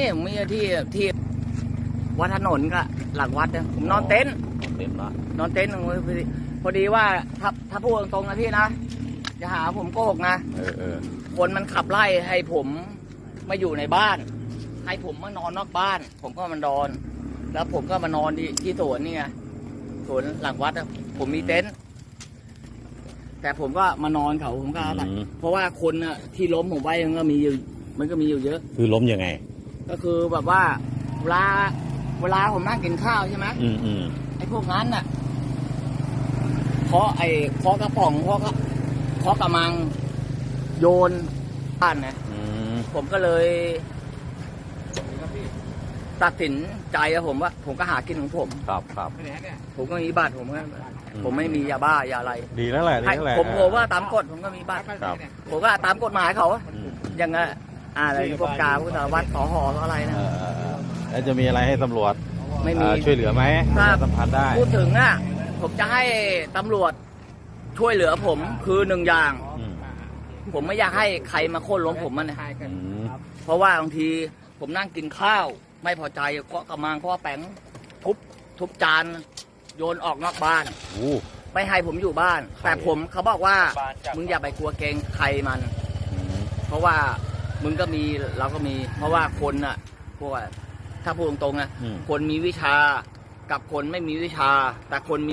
นี่ผมมีที่ที่วัดถนนก็หลังวัดเนี่ยผมนอนเต็นท์เต็มละนอนเต็นท์พอดีพอดีว่าถ้าถ้าพูดตรงๆนะพี่นะอย่าหาผมโกหกนะเออเออคนมันขับไล่ให้ผมมาอยู่ในบ้าน ให้ผมมานอนนอกบ้าน ผมก็มานอน แล้วผมก็มานอนที่ที่สวนนี่ไงสวนหลังวัดอะผมมีเต็นท์แต่ผมก็มานอนเขาผมก็อาศัยอืม เพราะว่าคนอะที่ล้มผมไว้มันก็มีอยู่มันก็มีอยู่เยอะ คือล้มยังไง ก็คือแบบว่าเวลาเวลาผมนั่งกินข้าวใช่ไหมอืมอืมไอ้พวกนั้นน่ะเคาะไอ้เคาะกระป๋องเคาะกระเคาะกระมัง โยนบ้านนะอืมผมก็เลยตัดสินใจอะผมว่า ผมก็หากินของผม ครับครับผมก็มีบัตรผมก็ผมไม่มียาบ้ายาอะไรดีแล้วแหละดีให้แล้วแหละผมผมว่าตามกฎผมก็มีบัตรครับผมก็ตามกฎหมายเขาอะอืม อย่างเงี้ย อะไรพวกกาพวกสารวัตรสอหออะไรนะ เออเออเออแล้วจะมีอะไรให้ตำรวจไม่มี เอ่อช่วยเหลือไหมครับ สัมพันธ์ได้ พูดถึงอะ ผมจะให้ตำรวจช่วยเหลือผมคือหนึ่งอย่าง อืมผมไม่อยากให้ใครมาโค่นล้มผมมันนะอืมเพราะว่าบางทีผมนั่งกินข้าว ไม่พอใจเคาะกระมังเคาะแป้งทุบทุบจาน โยนออกนอกบ้านโอ้ไม่ให้ผมอยู่บ้าน แต่ผมเขาบอกว่ามึงอย่าไปกลัวเกรงใครมัน อืมเพราะว่า มึงก็มีเราก็มี เพราะว่าคนอะพวกอะถ้าพูดตรงๆนะอืม คนมีวิชากับคนไม่มีวิชา แต่คนมี